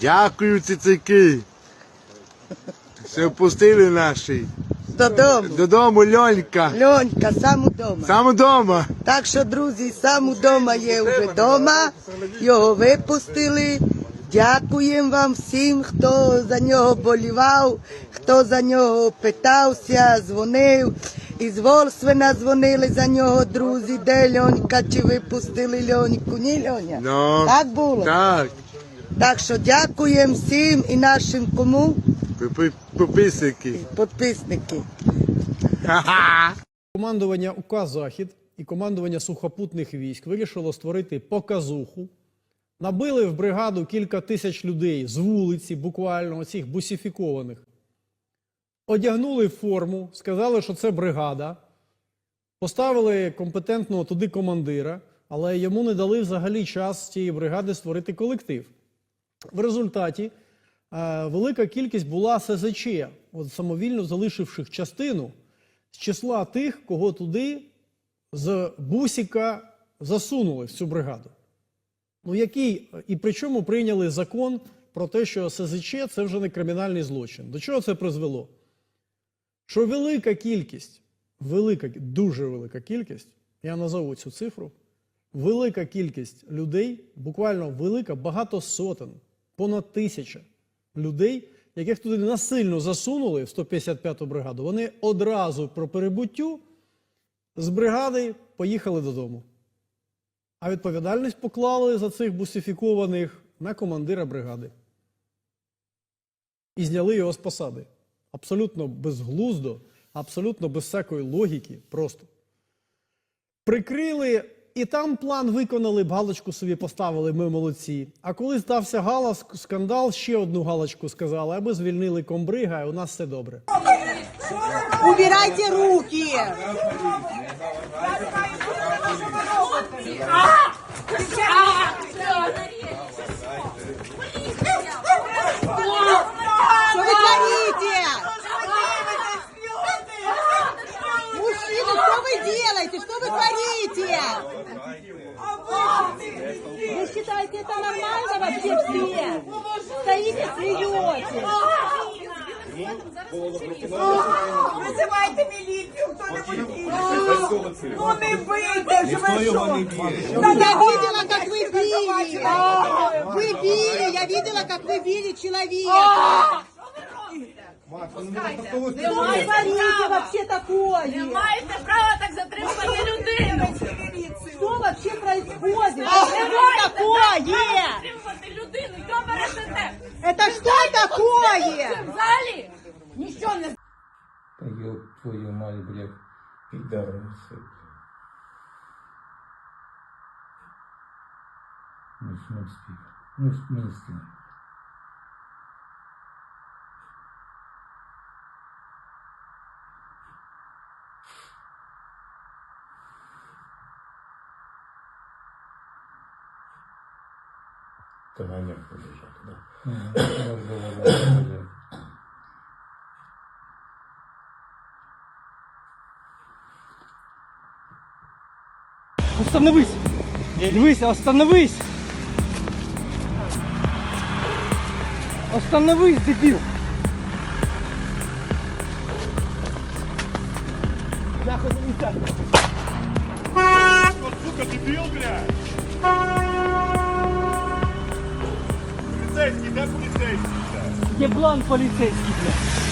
Дякую, цицики. Що впустили наші. Додому. Додому Льонька. Льонька, сам удома. Сам вдома. Так що, друзі, сам удома є вже вдома. Його випустили. Дякуємо вам всім, хто за нього болівав, хто за нього питався, дзвонив. Із Волсвена дзвонили за нього друзі, де Льонька, чи випустили Льоньку. Ні, Льоня? Ну, Так було. Так. Так що дякуємо всім і нашим кому Пи- Пописники. підписники. Командування УК Захід і командування сухопутних військ вирішило створити показуху. Набили в бригаду кілька тисяч людей з вулиці, буквально оцих бусифікованих. Одягнули форму, сказали, що це бригада. Поставили компетентного туди командира, але йому не дали взагалі час з цієї бригади створити колектив. В результаті е, велика кількість була СЗЧ, от самовільно залишивших частину з числа тих, кого туди з бусіка засунули в цю бригаду. Ну який і при чому прийняли закон про те, що СЗЧ це вже не кримінальний злочин. До чого це призвело? Що велика кількість, велика, дуже велика кількість, я назову цю цифру, велика кількість людей, буквально велика, багато сотень, понад тисяча людей, яких туди насильно засунули в 155-ту бригаду, вони одразу про перебуттю з бригади поїхали додому. А відповідальність поклали за цих бусифікованих на командира бригади. І зняли його з посади. Абсолютно безглуздо, абсолютно без всякої логіки, просто. Прикрили, і там план виконали, б галочку собі поставили, ми молодці. А коли стався галас, скандал, ще одну галочку сказали, аби звільнили комбрига, і у нас все добре. Убирайте руки! Что Вы считаете это нормально вообще все? Стоите, смеетесь. Визивайте міліцію, хто-небудь. Ну не бийте ж ви що? Я видела, как вы били. Вы били, я видела, как вы били человека. Что вы творите вообще такое? Маєте право так затримати людину. Что вообще происходит? Что такое? Людину. Это что такое? В залі нічого не Та ёб твою мать, блядь, пидорасы. Ну, в смысле? Ну, в смысле? конем побежал туда. Остановись! Львись, остановись! Остановись, дебил! Заходи не так! Вот, сука, дебил, блядь! Полицейский, да, полицейский, блядь? Еблан полицейский, блядь!